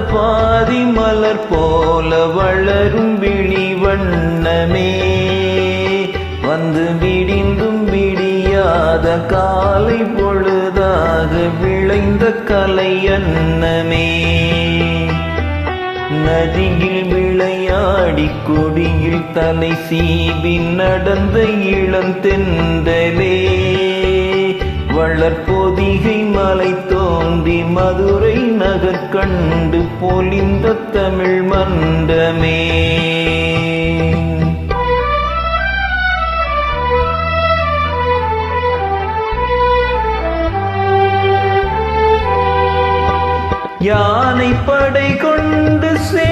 பாதி மலர் போல வளரும் விழி வண்ணமே. வந்து விடிந்தும் விடியாத காலை பொழுதாக விளைந்த கலை அன்னமே. நதியில் விளையாடி கொடியில் தலை சீவி நடந்த இளம் தென்றலே. வளர்பொதிகை மலை தோன்றி மதுரை நகர் கண்டு பொலிந்த தமிழ் மன்றமே. யானை படை கொண்டு சே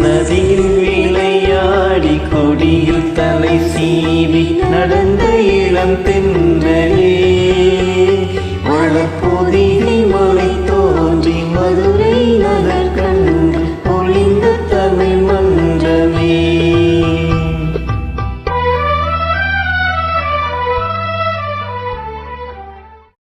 நதியில் விளையாடி கொடியில் தலை சீவி நடந்த இளம் தென்றலே. வளப்போதிய